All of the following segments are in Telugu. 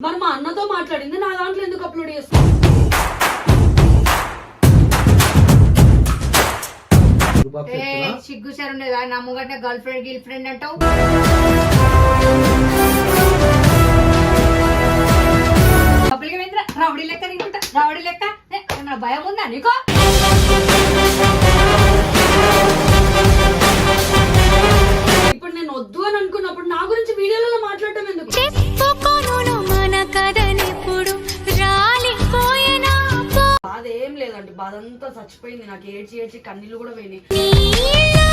మరి మా అన్నతో మాట్లాడింది నా దాంట్లో ఎందుకు అప్లోడ్ చేస్తా సిగ్గు సార్ ఉండేదా నా ముంగట గర్ల్ ఫ్రెండ్ గిల్ ఫ్రెండ్ అంటావు ఏంద్రా? రౌడీ లెక్క నీకుంటా రౌడీ లెక్క? ఏ, ఏమన్నా భయం ఉందా నీకు? ఇప్పుడు నేను వద్దు అని అనుకున్నప్పుడు నా గురించి వీడియోలలో అంతా చచ్చిపోయింది నాకు. ఏడ్చి ఏడ్చి కన్నీళ్ళు కూడా పోయినాయి.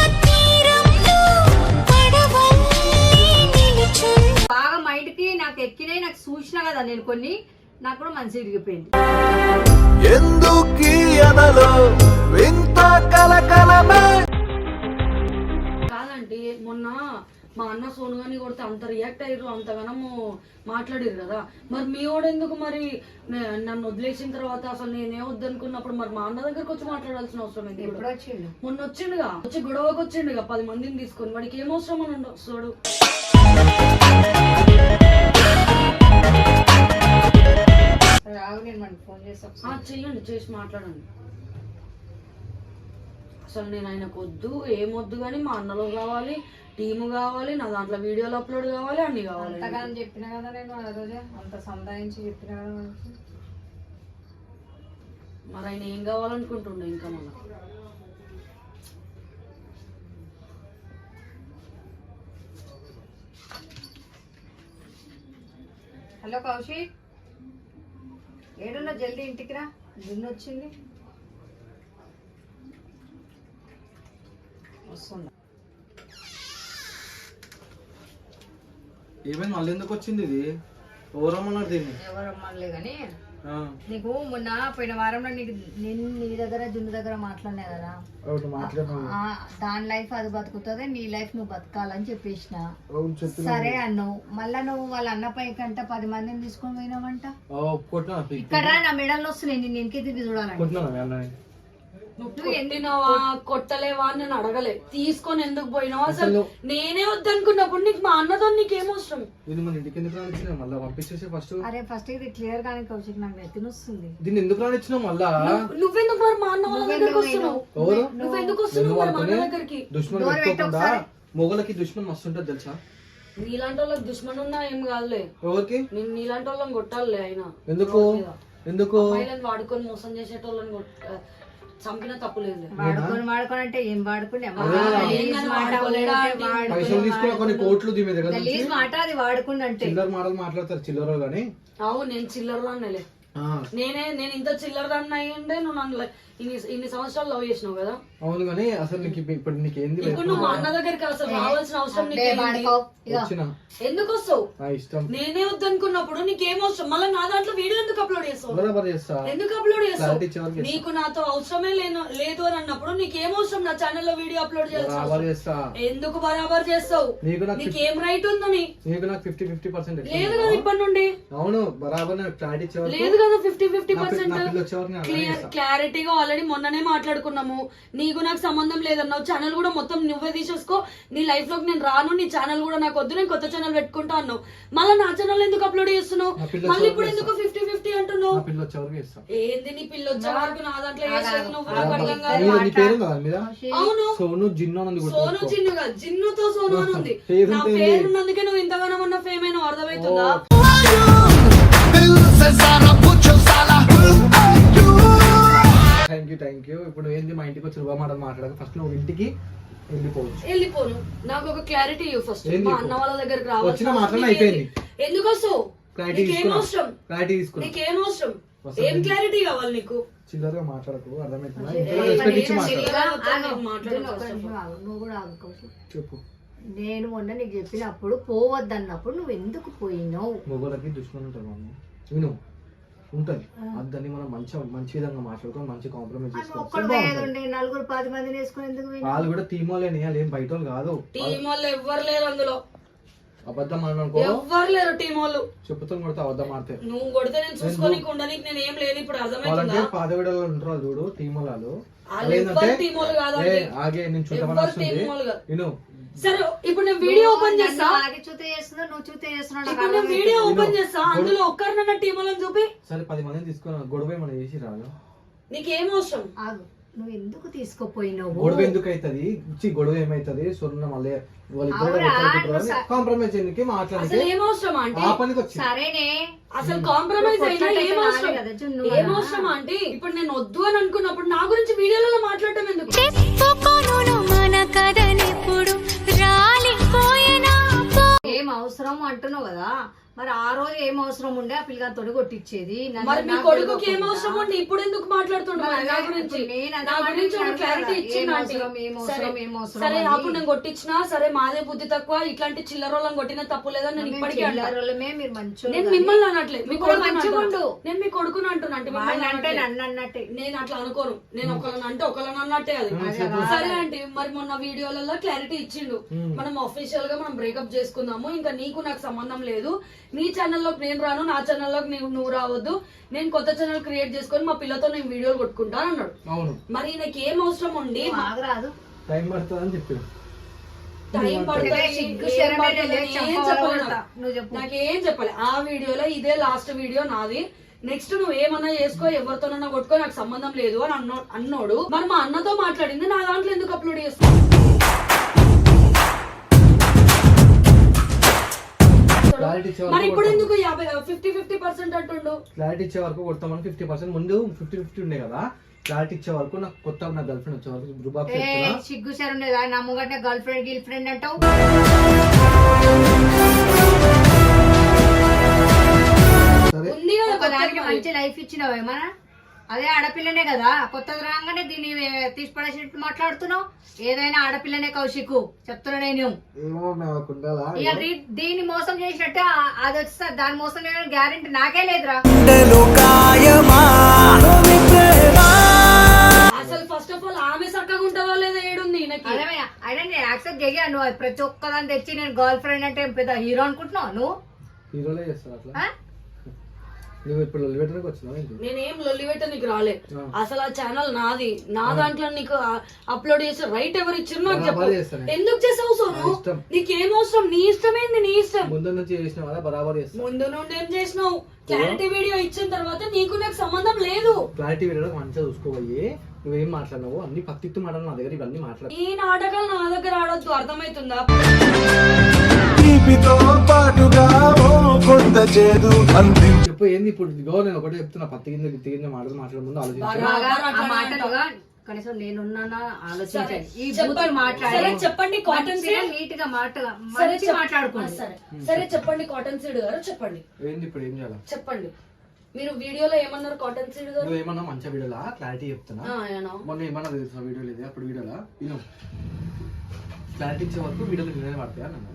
బాగా మైండ్కి నాకు ఎక్కినాయి నాకు చూసినా కదా నేను కొన్ని నాకు కూడా మంచి ఇరిగిపోయింది కాదండి మొన్న మా అన్న సోను గాని కొడితే అంత రియాక్ట్ అయ్యారు అంతగానము మాట్లాడారు కదా. మరి మీ వాడు ఎందుకు మరి నన్ను వదిలేసిన తర్వాత అసలు నేనే వద్దనుకున్నప్పుడు మరి మా అన్న దగ్గరకు వచ్చి మాట్లాడాల్సిన అవసరం ఏంటి? మొన్న వచ్చిండుగా వచ్చి గొడవకు వచ్చిండుగా. పది మందిని తీసుకొని. వాడికి ఏం అవసరం అని ఆ, చెయ్యండి. చేసి మాట్లాడండి. అసలు నేను ఆయనకు వద్దు ఏమొద్దు కానీ మా అన్నలో కావాలి టీము కావాలి నా దాంట్లో వీడియోలు అప్లోడ్ కావాలి అన్ని కావాలి. అంతగానం చెప్పినా కదా నేను ఆ రోజే? అంత సంధాయించి చెప్పినా కదా మనకి. మరి ఆయన ఏం కావాలనుకుంటుండే ఇంకా మన హలో కౌశిక్ ఏడున్నా జల్దీ ఇంటికి రా. దున్ను వచ్చింది. వస్తుందా ఏమైంది? మళ్ళీ ఎందుకు వచ్చింది ఇది? ఎవరమ్మన్నారు దీన్ని? ఎవరు అమ్మలే కానీ ఆ, నీకు మొన్న పోయిన వారంలో నీకు నేను నీ దగ్గర దున్ను దగ్గర మాట్లాడినా కదా? ఆ, దాని లైఫ్ అది బతుకుతుంది నీ లైఫ్ నువ్వు బతకాలని చెప్పేసిన. సరే అన్నావు. మళ్ళా నువ్వు వాళ్ళ అన్న పై కంట పది మందిని తీసుకొని పోయినావంట. ఇక్కడ రా, నా మెడల్లో వస్తున్నాయి నేను వెనక్కి తిరిగి కొట్టినా నువ్వు కొట్టినవా కొట్టలేవా అని నేను అడగలే. తీసుకొని ఎందుకు పోయినావు? అసలు నేనే వద్దనుకున్నప్పుడు నీకు మా అన్నతో నీకేం అవసరం? ఇది మన ఇంటికి ఎందుకు రానిచ్చినా? మళ్ళీ పంపించేసి ఫస్ట్ అరే ఫస్ట్ ఇది క్లియర్ గానే కౌశిక్ నాకు నెత్తిన వస్తుంది దీన్ని ఎందుకు రానిచ్చినావు మళ్ళా? నువ్వెందుకు మరి మా అన్న వాళ్ళ దగ్గరికి వస్తున్నావు? నువ్వెందుకు వస్తున్నావు మా అన్న దగ్గరికి? దుష్మన్ పెట్టుకోకుండా మొగలకి దుష్మన్ మస్తు ఉంటుంది తెలుసా? నీలాంటి వాళ్ళకి దుష్మన్ ఉన్నా ఏం కాదులే. ఎవరికి? నేను నీలాంటి వాళ్ళని కొట్టాలే అయినా. ఎందుకు? ఎందుకు? వాడుకొని మోసం చేసేటోళ్ళని చంపిన తప్పులేదు వాడుకొని వాడుకొని అంటే ఏం వాడుకునే పైసలు తీసుకున్న కొన్ని కోట్లు దీని మీద కదా గలీజ్ మాట అది వాడుకుంటే అంటే? చిల్లర మాటలు మాట్లాడతారు చిల్లర కానీ అవు నేను చిల్లర దాన్నలే ఆ, నేనే నేను ఇంత చిల్లర దాన్ని అయ్యిండే నువ్వు నన్ను లై- ఇన్ని ఇన్ని సంవత్సరాలు లవ్ చేసినావు కదా? అవును కానీ అసలు నీకు ఇప్పు- ఇప్పుడు నీకు ఏంది ఇప్పుడు నువ్వు మా అన్న దగ్గరికి అసలు రావాల్సిన అవసరం నీకు ఎందుకు వస్తావు? నేనే వద్దనుకున్నప్పుడు నీకేం అవసరం? మళ్ళీ నా దాంట్లో వీడియో ఎందుకు అప్లోడ్ చేస్తావు? బరాబర్ చేస్తా ఎందుకు అప్లోడ్ చేస్తావు. నీకు నాతో అవసరమే లేను లేదు అని అన్నప్పుడు నీకేం అవసరం? నా ఛానల్లో వీడియో అప్లోడ్? చేస్తా ఎందుకు బరాబర్ చేస్తావు? నీకు నాకు నీకేం రైట్ ఉందని? నీకు నాకు ఫిఫ్టీ ఫిఫ్టీ పర్సెంట్ లేదు కదా ఇప్పటి నుండి. అవును బరాబర్ నాకు క్లారిటీ ఇచ్చేవారు లేదు కదా ఫిఫ్టీ ఫిఫ్టీ పర్సెంట్ క్లియర్. క్లారిటీగా ఆల్రెడీ మొన్ననే మాట్లాడుకున్నాము. నీకు నాకు సంబంధం లేదన్నావు. ఛానల్ కూడా మొత్తం నువ్వే తీసేసుకో. నీ లైఫ్లోకి నేను రాను. నీ ఛానల్ కూడా నాకు వద్దు. నేను కొత్త ఛానల్ పెట్టుకుంటా అన్నావు. మళ్ళీ నా ఛానల్ ఎందుకు అప్లోడ్ చేస్తున్నావు? మళ్ళీ ఇప్పుడు ఎందుకు ఫిఫ్టీ ఫిఫ్టీ అంటున్నావు? ఏంది నీ పిల్ల వచ్చే వరకు నా దాంట్లో కాదు. అవును. సోను జిన్ను చిన్నుగా జిన్నుతో సోను అని ఉంది. నా ఉంటే పేరు ఉన్నందుకే నువ్వు ఇంతగానో ఉన్న ఫేమ్ అయినా అర్థమవుతుందా? సే సారా పూछो సాలా థ్యాంక్ యూ థ్యాంక్ యూ ఇప్పుడు ఏంది మా ఇంటికి వచ్చి రూబా మాటలు మాట్లాడక ఫస్ట్ నువ్వు ఇంటికి వెళ్ళిపోవచ్చు. వెళ్ళిపోను. నాకు ఒక క్లారిటీ ఇవ్వు ఫస్ట్ ఏంది మా? అన్న వాళ్ళ దగ్గరికి వచ్చిన రావాలి మాటలు అయిపోయింది. ఎందుకు వస్తావు? క్లారిటీ నీకేం తీసుకున్నా. అవసరం? క్లారిటీ తీసుకున్నా. నీకేం అవసరం. ఏం క్లారిటీ కావాలి నీకు? చిల్లరగా మాట్లాడకు అర్థమవుతుందా? ఏ, ఇంట్లో రెస్పెక్ట్ ఇచ్చి నేను మాట్లాడు చిల్లర- ఆగు, నేను మాట్లాడను దున్ను, ఒక first of నిమిషం all. ఆగు. నువ్వు కూడా ఆగు కౌశిక్. చెప్పు. నేను మొన్న నీకు చెప్పినప్పుడు పోవద్దన్నప్పుడు నువ్వు ఎందుకు పోయినావు? మొగలకి దుష్మన్ ఉంటారు మమ్మీ విను. ఉంటది. దాన్ని మనం మంచి మంచి విధంగా మాట్లాడుకొని మంచి కాంప్రమైజ్ ఒక్కడు చేసుకోవాలి పోయేది ఉండే నలుగురు పది మందిని వేసుకుని ఎందుకు పోయినావు? వాళ్ళు కూడా తీమోలేని వాళ్ళు ఏం బయట వాళ్ళు కాదు. ఎవ్వరు లేరు అందులో. అబద్ధం అని అనుకో ఎవ్వరు లేరు టీం వాళ్ళు. చెప్పుతో కొడితే అబద్ధం ఆడితే నువ్వు కొడితే నేను చూసుకొని ఉండడానికి నేను ఏం లేదు ఇప్పుడు వాళ్ళంటే అర్థమవుతుందా పాత విడలో ఉంటారు చూడు టీం వాళ్ళు. ఆగే నేను చుట్టమని ఎవ్వరు సరే ఇప్పుడు నేను వీడియో ఓపెన్ చేస్తా. ఆగి చూతే చేస్తున్నావు నువ్వు చూతే చేస్తున్నావు నాకు ఇప్పుడు నేను. వీడియో ఓపెన్ చేస్తా. అందులో ఒక్కరినన్న టీములను చూపి. సరే పది మందిని తీసుకుని గొడవ ఏమైనా చేసి రాదు నీకేం అవసరం? ఆగు. నువ్వు ఎందుకు తీసుకుపోయినావు? గొడవ ఎందుకు అవుతుంది ఇచ్చి గొడవ ఏమైతుంది? స్వర్ణ మళ్ళీ కాంప్రమైజ్ ఎందుకు అసలు మాట్లాడితే ఏం అవసరం ఆంటీ? ఆ పనికి వచ్చింది. సరేనే. అసలు కాంప్రమైజ్ అయినా ఏం కొట్లాటకి అవసరం? రాలే కదా, జున్ను ఏం కదా. అవసరం ఆంటీ? ఇప్పుడు నేను వద్దు అని అనుకున్నప్పుడు నా గురించి వీడియోలలో మాట్లాడటం ఎందుకు? చెప్పుకొనును మన కథనెప్పుడు రాలిపోయినా? ఏం అవసరం అంటున్నావు కదా? మరి ఆ రోజు ఏం అవసరం ఉండే? ఆ పిల్లగాని తొడి కొట్టించేది మరి మీ కొడుకుకి ఏం. అవసరం ఉండి? ఇప్పుడు ఎందుకు నా అదే, గురించి. నా గురించి ఒక క్లారిటీ సరే. అప్పుడు నేను కొట్టించినా సరే మాదే బుద్ధి తక్కువ. ఇట్లాంటి చిల్లరోళ్ళని కొట్టిన తప్పు లేదని నేను ఇప్పటికీ నేను మిమ్మల్ని అనట్లేదు మీ నువ్వు కూడా కొడుకుని మంచిగా అంటున్నా. ఉండు. నేను మీ కొడుకుని అంటున్నా అంటే అన్నట్టే. నేను అట్లా అనుకోను. నేను ఒకళ్ళని అంటే ఒకళ్ళని అన్నట్టే అది. సరే అంటే మరి మొన్న వీడియోలలో క్లారిటీ ఇచ్చిండు. మనం అఫీషియల్గా మనం బ్రేకప్ చేసుకుందాము. ఇంకా నీకు నాకు సంబంధం లేదు. నీ ఛానల్లోకి నేను రాను నా ఛానల్లోకి నీవు నువ్వు రావద్దు. నేను కొత్త ఛానల్ క్రియేట్ చేసుకొని మా పిల్లతో నేను వీడియోలు కొట్టుకుంటాను అన్నాడు. అవును. మరి నాకు ఏం అవసరం ఉండి ఆగరాదు. టైం పడుతుందని చెప్పిన టైం పడుతుంది పడుతుంది. నాకు. చెప్పలే. ఆ వీడియోలో ఇదే లాస్ట్ వీడియో నాది. నెక్స్ట్ నువ్వు ఏమన్నా చేసుకో ఎవరితోనన్నా కొట్టుకో నాకు సంబంధం లేదు అని అన్నో అన్నోడు. మరి మా అన్నతో మాట్లాడింది నా దాంట్లో ఎందుకు అప్లోడ్ చేస్తా క్లారిటీ ఇచ్చే మరి ఇప్పుడు వరకు ఎందుకు యాభై ఫిఫ్టీ ఫిఫ్టీ పర్సెంట్ అంటుండు? క్లారిటీ ఇచ్చే వరకు కొడతామని ఫిఫ్టీ పర్సెంట్ ముందు ఫిఫ్టీ ఫిఫ్టీ ఉండే కదా. క్లారిటీ ఇచ్చే వరకు నాకు కొత్త నా గర్ల్ ఫ్రెండ్ వచ్చే వరకు రుబాబ్ ఏ చెప్తున్నా సిగ్గు సార్ ఉండేదా? నా ముంగట గర్ల్ ఫ్రెండ్ గిల్ ఫ్రెండ్ అంటావు? సరే. ఉంది కదా ఒక దానికి మంచి లైఫ్ ఇచ్చినావు ఏమన్నా అదే ఆడపిల్లనే కదా కొత్తది రాగానే దీన్ని తీసి పడేసినట్టు మాట్లాడుతున్నావు? ఏదైనా ఆడపిల్లనే కౌశికు చెప్తున్నా నేను. ఇక దీన్ని మోసం చేసినట్టు అది వస్తా దాని మోసం చేయడానికి గ్యారెంటీ నాకే లేదురా. అసలు ఫస్ట్ ఆఫ్ ఆల్ ఆమె చక్కగా ఉంటుందో లేదా ఏడుంది అదే అయినా నేను యాక్సెప్ట్ చెయ్యా నువ్వు అది ప్రతి ఒక్కదాన్ని తెచ్చి నేను గర్ల్ ఫ్రెండ్ అంటే పెద్ద హీరో అనుకుంటున్నావు నువ్వు? హీరోలే చేస్తారు అట్లా? నువ్వు ఇప్పుడు లొలిపెట్టడానికి వచ్చినావు ఏంటి? నేనేం లొల్లి పెట్ట నీకు రాలే. అసలు ఆ ఛానల్ నాది. నా దాంట్లో నీకు అప్లోడ్ చేసే రైట్ ఎవరు ఇచ్చారు నాకు చెప్పు. ఎందుకు చేసావు సోను. నీకేం అవసరం? నీ ఇష్టమేంది? నీ ఇష్టం. ముందు నుంచి చేసినావు బరాబర్ ముందు నుండి ఏం చేసినావు? క్లారిటీ వీడియో ఇచ్చిన తర్వాత నీకు నాకు సంబంధం లేదు. క్లారిటీ వీడియో మంచిగా చూసుకోబోయి నువ్వేం మాట్లాడినావు? అన్ని పత్తిత్తు మాటలు నా దగ్గర ఇవన్నీ మాట్లాడు. ఈ నాటకాలు నా దగ్గర ఆడొద్దు. అర్థమవుతుందా? తీపితో పాటుగా ఓ కొంత చేదు అందించు చెప్పు ఏంది ఇప్పుడు? ఇదిగో నేను ఒకటే చెప్తున్నా. పత్తి కింద కింద మాటలు మాట్లాడే ముందు ఆలోచించు. బాగా- బాగా ఆ అట్లానే మాటలుగా కనీసం నేనున్నానా ఆలోచించండి. ఈ. బూతులు సరే, చెప్పండి, కాటన్ మంచిగా సీడ్. నీట్గా మాట సరే మంచి మాట్లాడుకోండి. సరే. సరే చెప్పండి కాటన్ సీడ్ గారు చెప్పండి. ఏంది ఇప్పుడు ఏం చేయాలి? చెప్పండి. మీరు వీడియోలో ఏమన్నారు కాటన్ సీడ్ గారు? నువ్వు ఏమన్నా మంచి వీడియోలా? క్లారిటీ చెప్తున్నా. ఆ, ఏనా? మొన్న ఏమన్నా తెలుసా వీడియోలు ఇది? అప్పుడు వీడియోలా? విను. క్లారిటీ ఇచ్చే వరకు వీడియోలు నేనే పడతాయా నన్ను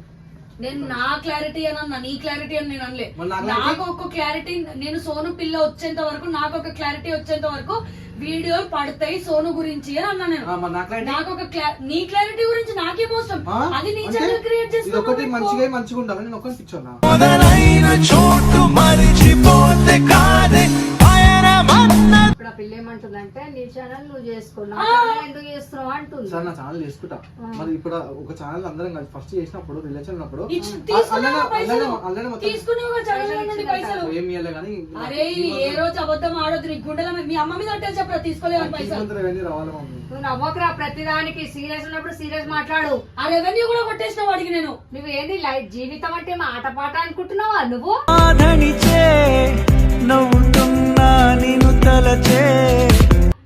నేను నా క్లారిటీ అని అన్నా నీ క్లారిటీ అని నేను అనలే? నాకు ఒక క్లారిటీ నేను సోను పిల్ల వచ్చేంత వరకు నాకు ఒక క్లారిటీ వచ్చేంత వరకు వీడియోలు పడతాయి సోను గురించి అని అన్నా నేను. నాకు ఒక నీ క్లారిటీ గురించి నాకేం ఆ? అది నీ ఛానల్ క్రియేట్ ఇది ఒకటి మంచిగా మంచిగా ఉండాలి నేను ఒకటి పిచ్చోన్నా మొదలైన చోటు మరిచిపోతే కాదే. పిల్ల ఏమంటుందంటే నీ ఛానల్ నువ్వు ఎందుకు చేస్తున్నావు? అంటుంది. సార్ నా ఛానల్ చేసుకుంటా. మరి ఇప్పుడు ఒక ఛానల్ అందరం కలిసి ఫస్ట్ చేసినప్పుడు రిలేషన్ ఉన్నప్పుడు ఏం కానీ అరే ఏ రోజు అబద్ధం ఆడొద్దు నీ గుండెల మీద- మీ అమ్మ మీద అట్టే చెప్పరా తీసుకోలేవని పైసలు? ముఖ్యమంత్రి అవన్నీ రావాలి మమ్మీ. నువ్వు నవ్వకరా ప్రతిదానికి సీరియస్ ఉన్నప్పుడు సీరియస్ మాట్లాడు. ఆ రెవెన్యూ కూడా కొట్టేసిన వాడికి నేను. నువ్వు ఏంది లైఫ్ జీవితం అంటే మా ఆట పాట అనుకుంటున్నావా నువ్వు? నవ్వుతున్నా నిన్ను తలచే.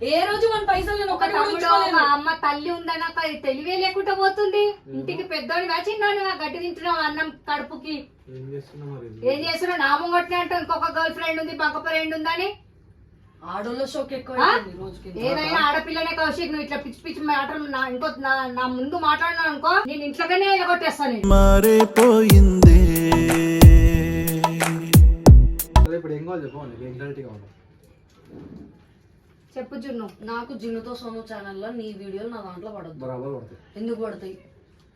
ఏ రోజు మన పైసలు నేను ఒకటి తమ్ముడు. ఒక అమ్మ తల్లి ఉందన్నాక అది తెలివే లేకుండా పోతుంది. ఇంటికి పెద్దోడిగా చిన్నోడిగా గట్టి తింటున్నావు అన్నం కడుపుకి. ఏం చేస్తున్నా మరి ఏం చేస్తున్నావు? నా అంటావు ఇంకొక గర్ల్ ఫ్రెండ్ ఉంది పక్క ఫ్రెండ్ ఉందని? ఆడోళ్ళ షోక్ ఎక్కువ ఆ? అయిపోయింది రోజుకి. ఏదైనా ఆడపిల్లనే కౌశిక్ నువ్వు ఇట్లా పిచ్చి పిచ్చి మాటలు నా ఇంకో నా- నా ముందు మాట్లాడినా అనుకో నేను ఇంట్లోనే కొట్టేస్తాను నేను. మారిపోయిందే. ఇప్పుడు ఏం కావాలి చెప్పు నీకు ఏం క్లారిటీ కావాలి. చెప్పు జున్ను నాకు జిన్నుతో సోను ఛానల్లో నీ వీడియోలు నా దాంట్లో పడొద్దు. బరాబర్ పడతాయి ఎందుకు పడతాయి?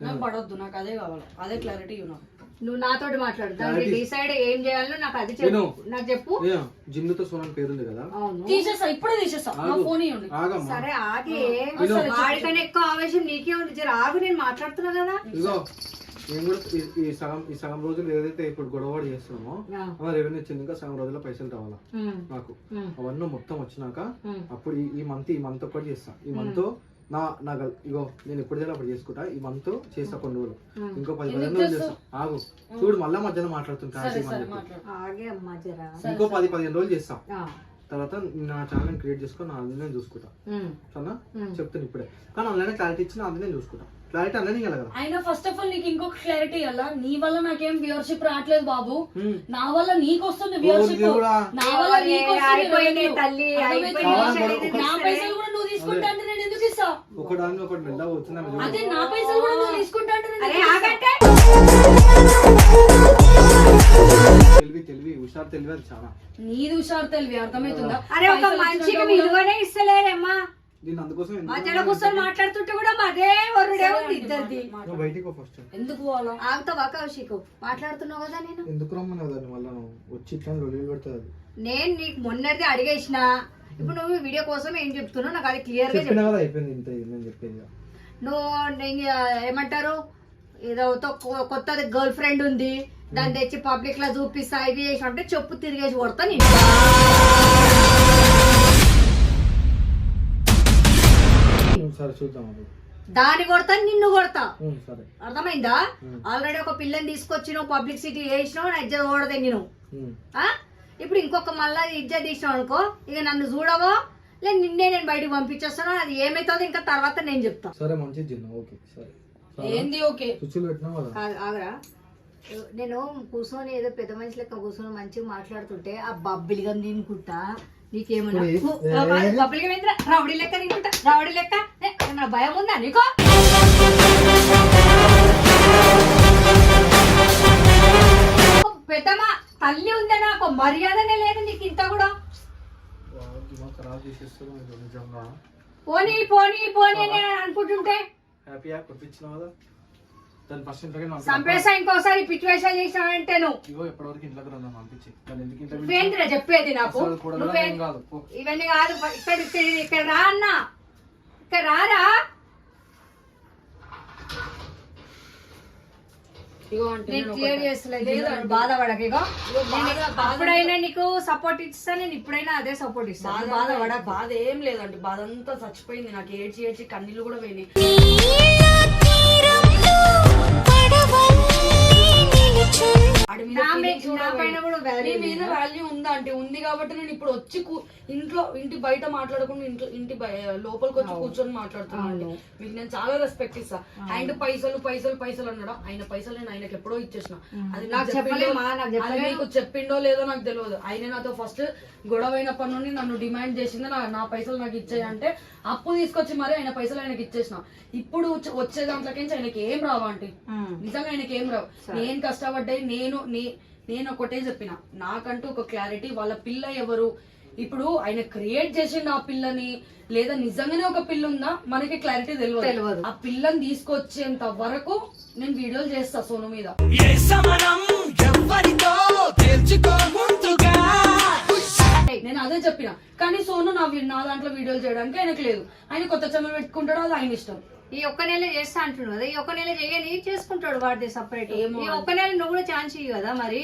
నాకు పడొద్దు నాకు అదే కావాలి అదే క్లారిటీ నాకు. నువ్వు నాతోటి మాట్లాడు Clarity. డిసైడ్ ఏం చేయాలో నాకు అది విను. చెప్పు నాకు చెప్పు. జిమ్మితో సోనం పేరుంది కదా. అవును. ఇప్పుడే తీసేస్తా. నా ఆగు. ఫోన్ ఇవ్వండి. ఆగమ్మా. సరే ఆగి. విను. వాడికన్నా ఎక్కువ ఆవేశం నీకే ఉంది. జర ఆగు నేను మాట్లాడుతున్నా కదా. ఇదిగో. నేను కూడా ఈ- ఈ సగం ఈ సగం రోజులు ఏదైతే ఇప్పుడు గొడవ చేస్తున్నామో ఆ. అలా రెవెన్యూ వచ్చింది ఇంకా సగం రోజుల్లో పైసలు రావాలా? నాకు అవన్నీ మొత్తం వచ్చినాక. అప్పుడు ఈ- ఈ మంత్ ఈ మంత్ ఒకటి చేస్తా. ఈ మంత్ నా నా గల్- ఇగో నేను ఎప్పుడు చేయాలి అప్పుడు చేసుకుంటా. ఈ మంత్ చేస్తా కొన్ని రోజులు. ఇంకో పది పదిహేను రోజులు? చేస్తా. ఆగు. చూడు మళ్ళా మధ్యాహ్నం మాట్లాడుతుంటా ఇంకో పది పదిహేను రోజులు చేస్తా. ఆ, తర్వాత నా ఛానల్ క్రియేట్ చేసుకొని నా అందులో చూసుకుంటా సరేనా. చెప్తాను ఇప్పుడే. కానీ ఆన్లైన్ క్లారిటీ ఇచ్చిన అందులో నేను చూసుకుంటా. క్లారిటీ అన్నీ కదా? అయినా ఫస్ట్ ఆఫ్ ఆల్ నీకు ఇంకొక క్లారిటీ ఇవ్వాలా నీ వల్ల నాకేం వ్యూవర్షిప్ రావట్లేదు బాబు. నా వల్ల నీకు వస్తుంది వ్యూవర్షిప్. నా వల్ల నీకు వస్తుంది. తల్లి. నా పైసలు కూడా నువ్వు తీసుకుంటా అంటే నేను ఎందుకు ఇస్తా ఒకదాన్ని ఒకటి మెల్ల వచ్చిందని అదే నా పైసలు కూడా నువ్వు తీసుకుంటా అంటే నేను అరే? ఆగంటే. తెలివి తెలివి హుషారు తెలివి అది చాలా. నీది హుషారు తెలివి అర్థమవుతుందా అరే ఒక కూడా- విలువనే ఇస్తలేరమ్మా. దీన్ని అందుకోసం మధ్యలో కూర్చొని మాట్లాడుతుంటే కూడా అదే ఉంది ఇద్దరిది. బయటికి ఫస్ట్. ఎందుకు పోవాలా? ఆగుతావా కౌశికు? మాట్లాడుతున్నావు కదా నేను. ఎందుకు దాన్ని మళ్ళీ నువ్వు వచ్చి ఇట్లా లొల్లి పెడుతుంది నేను నీకు మొన్నటిది అడిగేసిన. ఇప్పుడు నువ్వు వీడియో కోసం ఏం చెప్తున్నావు? నాకు అది క్లియర్గా చెప్పు. చెప్పినా కదా అయిపోయింది ఇంత ఇది నేను చెప్పేది ఇక. నువ్వు నేను ఏమంటారు? ఏదో తో- కొ- కొత్తది గర్ల్ ఫ్రెండ్ ఉంది. దాన్ని తెచ్చి పబ్లిక్లో చూపిస్తా ఇవి చేసి అంటే చెప్పు తిరిగేసి కొడతా నేను. సరే చూద్దాం దాన్ని కొడతా నిన్ను కొడతా. అర్థమైందా? ఆల్రెడీ ఒక పిల్లని తీసుకొచ్చి నువ్వు పబ్లిసిటీ చేసినావు నా ఇజ్జత్ ఓడదెంగి నువ్వు? ఇప్పుడు ఇంకొక మళ్ళా ఇజ్జత్ తీసినావు అనుకో ఇక నన్ను చూడవో? లేదు నిన్నే నేను బయటికి పంపించేస్తాను? అది ఏమైతుందో ఇంకా తర్వాత నేను చెప్తా. సరే మంచిది ఓకే సరే. ఏంది ఓకే. ఆగరా. నేను కూర్చొని ఏదో పెద్ద మనిషి లెక్క కూర్చొని మంచిగా మాట్లాడుతుంటే ఆ బబ్బిలిగా తినుకుంటా. నీకేమన్నా బబ్బిలిగా? రౌడీ లెక్క తినుకుంటా రౌడీ లెక్క. ఏమన్నా భయం ఉందా నీకో? పెద్దమ్మ తల్లి ఉందే నాకు మర్యాదనే లేదు నీకు ఇంత కూడా. పోనీ పోనీ పోనీ నేను అనుకుంటుంటే. సంపేసా ఇంకోసారి పిచ్చివేషాలు చేసినావంటే నువ్వు. ఎప్పటివరకు ఇంట్లోకి రందా పంపించి. చెప్పేది నాకు. ఇవన్నీ కాదు ఇక్కడ ఇక్కడ రా అన్న. ఇక్కడ రారా. బాధపడక ఇగో. అప్పుడైనా నీకు సపోర్ట్ ఇస్తా నేను ఇప్పుడైనా అదే సపోర్ట్ ఇస్తాను బాధ బాధపడక బాధ ఏం లేదండి. బాధ అంతా చచ్చిపోయింది. నాకు ఏడ్చి ఏడ్చి కన్నీళ్ళు కూడా పోయినాయి. పడవల్లి మీద? వాల్యూ ఉందా అంటే ఉంది కాబట్టి నేను ఇప్పుడు వచ్చి ఇంట్లో ఇంటి బయట మాట్లాడకుండా ఇంట్లో ఇంటి లోపలికి వచ్చి కూర్చొని మాట్లాడుతున్నాను. మీకు నేను చాలా రెస్పెక్ట్ ఇస్తా. అండ్ పైసలు పైసలు పైసలు అన్నాడు ఆయన పైసలు నేను ఆయనకి ఎప్పుడో ఇచ్చేసిన. అది నాకు చెప్పలేమా? మీకు చెప్పిండో లేదో నాకు తెలియదు. ఆయన నాతో ఫస్ట్ గొడవ అయినప్పటి నుండి నన్ను డిమాండ్ చేసింది నా పైసలు నాకు ఇచ్చేయి అంటే అప్పు తీసుకొచ్చి మరి ఆయన పైసలు ఆయనకి ఇచ్చేసిన. ఇప్పుడు వచ్చే- దాంట్లోకించి ఆయనకి ఏం రావా అంటే నిజంగా ఆయనకి ఏం రావు. నేను కష్టపడ్డాయి నేను నే- నేను ఒకటే చెప్పిన. నాకంటూ ఒక క్లారిటీ వాళ్ళ పిల్ల ఎవరు? ఇప్పుడు ఆయన క్రియేట్ చేసిండు ఆ పిల్లని లేదా నిజంగానే ఒక పిల్ల ఉందా? మనకి క్లారిటీ తెలియదు తెలియదు. ఆ పిల్లని తీసుకొచ్చేంత వరకు నేను వీడియోలు చేస్తా సోను మీద. నేను అదే చెప్పిన. కానీ సోను నా నా దాంట్లో వీడియోలు చేయడానికి ఆయనకు లేదు. ఆయన కొత్త ఛానల్ పెట్టుకుంటాడు అది ఆయన ఇష్టం. ఈ ఒక్క నెల చేస్తా అంటున్నాడు కదా ఈ ఒక్క నెల చేయని చేసుకుంటాడు వాడిది సపరేట్ ఏమో ఈ ఒక్క నెల నువ్వు కూడా ఛాన్స్ ఇయ్యి కదా మరి.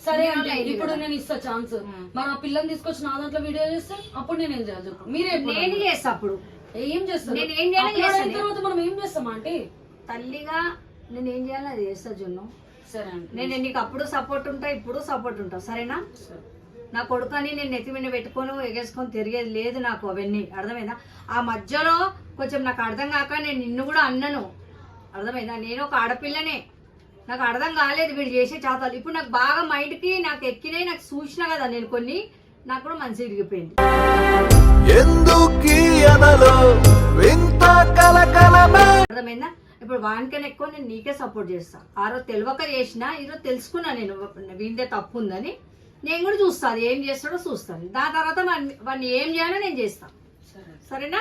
సరే అంటే ఇప్పుడు. నేను ఇస్తా ఛాన్స్ మరి ఆ పిల్లని తీసుకొచ్చి నా దాంట్లో వీడియో చేస్తే అప్పుడు నేను ఏం చేయాలి చెప్పు? మీరే నేను చేస్తా అప్పుడు. ఏం చేస్తారు? నేను ఏం చేయాలో అయిన చేస్తాను. తర్వాత మనం ఏం చేస్తామా అంటే తల్లిగా నేను ఏం చేయాలో అది చేస్తా జున్ను. సరే అండి నేను నీకు అప్పుడు సపోర్ట్ ఉంటా ఇప్పుడు సపోర్ట్ ఉంటా. సరేనా? నా కొడుకని నేను నెత్తి మీద పెట్టుకొని ఎగేసుకొని తిరిగేది లేదు నాకు అవన్నీ. అర్థమైందా? ఆ మధ్యలో కొంచెం నాకు అర్థం కాక నేను నిన్ను కూడా అన్నను. అర్థమైందా? నేను ఒక ఆడపిల్లనే. నాకు అర్థం కాలేదు వీడు చేసే చాతాలు. ఇప్పుడు నాకు బాగా మైండ్కి నాకు ఎక్కినాయి నాకు చూసినా కదా నేను కొన్ని. నాకు కూడా మంచి ఇరిగిపోయింది అర్థమైందా? ఇప్పుడు వానికన్నా ఎక్కువ నేను నీకే సపోర్ట్ చేస్తా. ఆ రోజు తెలియక చేసిన ఈరోజు తెలుసుకున్నా నేను వీందే తప్పు ఉందని నేను కూడా చూస్తాను. ఏం చేస్తాడో చూస్తాను. దాని తర్వాత వాడిని ఏం చేయాలో నేను చేస్తాను. సరే. సరేనా?